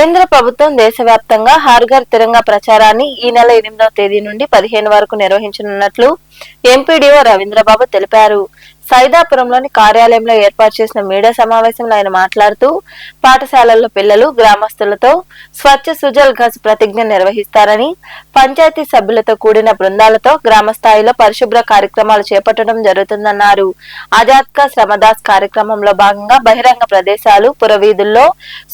కేంద్ర ప్రభుత్వం దేశవ్యాప్తంగా హార్గర్ తిరంగా ప్రచారాన్ని ఈ నెల ఎనిమిదవ తేదీ నుండి పదిహేను వరకు నిర్వహించనున్నట్లు ఎంపీడీఓ రవీంద్రబాబు తెలిపారు. సైదాపురంలోని కార్యాలయంలో ఏర్పాటు చేసిన మీడియా సమావేశంలో ఆయన మాట్లాడుతూ పాఠశాలల్లో పిల్లలు గ్రామస్తులతో స్వచ్ఛ సుజల్ ఘస్ ప్రతిజ్ఞ నిర్వహిస్తారని పంచాయతీ సభ్యులతో కూడిన బృందాలతో గ్రామ స్థాయిలో పరిశుభ్ర కార్యక్రమాలు చేపట్టడం జరుగుతుందన్నారు. ఆజాద్ కా శ్రమదాస్ కార్యక్రమంలో భాగంగా బహిరంగ ప్రదేశాలు పురవీధుల్లో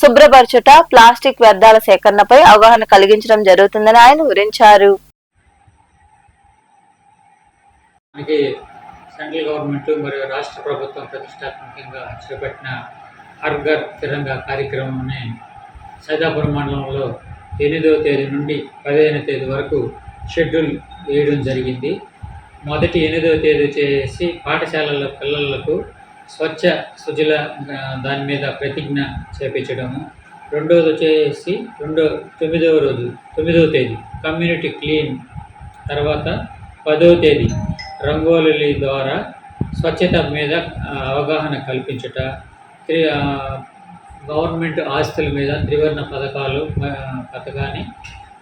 శుభ్రపరచుట ప్లాస్టిక్ వ్యర్థాల సేకరణపై అవగాహన కలిగించడం జరుగుతుందని ఆయన వివరించారు. మనకి సెంట్రల్ గవర్నమెంట్ మరియు రాష్ట్ర ప్రభుత్వం ప్రతిష్టాత్మకంగా చేపట్టిన హర్ఘర్ తిరంగ తిరంగా కార్యక్రమాన్ని సైదాపురం మండలంలో ఎనిమిదవ తేదీ నుండి పదిహేను తేదీ వరకు షెడ్యూల్ వేయడం జరిగింది. మొదటి ఎనిమిదవ తేదీ చేసి పాఠశాలల పిల్లలకు స్వచ్ఛ సుజల దాని మీద ప్రతిజ్ఞ చేపించడము. రెండవది వచ్చేసి రెండో తొమ్మిదవ రోజు తొమ్మిదవ తేదీ కమ్యూనిటీ క్లీన్ తర్వాత పదవ తేదీ రంగోలి ద్వారా స్వచ్ఛత మీద అవగాహన కల్పించుట త్రి గవర్నమెంట్ ఆస్తుల మీద త్రివర్ణ పథకాలు పథకాన్ని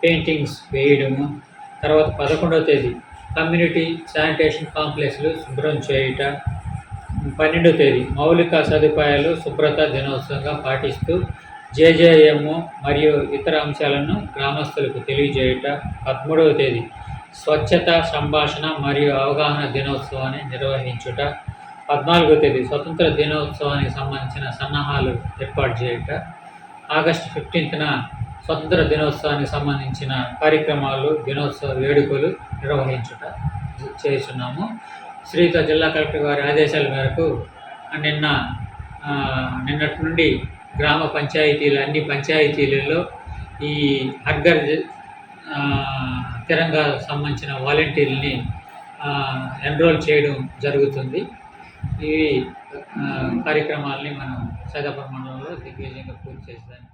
పెయింటింగ్స్ వేయడము తర్వాత పదకొండవ తేదీ కమ్యూనిటీ శానిటేషన్ కాంప్లెక్స్లు శుభ్రం చేయుట పన్నెండవ తేదీ మౌలిక సదుపాయాలు శుభ్రత దినోత్సవంగా పాటిస్తూ జేజేఎం మరియు ఇతర అంశాలను గ్రామస్తులకు తెలియజేయుట పదమూడవ తేదీ స్వచ్ఛత సంభాషణ మరియు అవగాహన దినోత్సవాన్ని నిర్వహించుట. పద్నాలుగో తేదీ స్వతంత్ర దినోత్సవానికి సంబంధించిన సన్నాహాలు ఏర్పాటు చేయుట. ఆగస్టు ఫిఫ్టీన్త్న స్వతంత్ర దినోత్సవానికి సంబంధించిన కార్యక్రమాలు దినోత్సవ వేడుకలు నిర్వహించుట చేస్తున్నాము శ్రీత జిల్లా కలెక్టర్ గారి ఆదేశాల మేరకు నిన్న నిన్నటి నుండి గ్రామ పంచాయతీలు అన్ని పంచాయతీలలో ఈ హర్గర్ ఆ, తిరంగా సంబంధించిన వాలంటీర్ని ఎన్రోల్ చేయడం జరుగుతుంది. ఈ కార్యక్రమాలని కార్యక్రమాల్ని మనం సైదాపురం మండలంలో దిగ్విజయంగా పూర్తి చేసేదానికి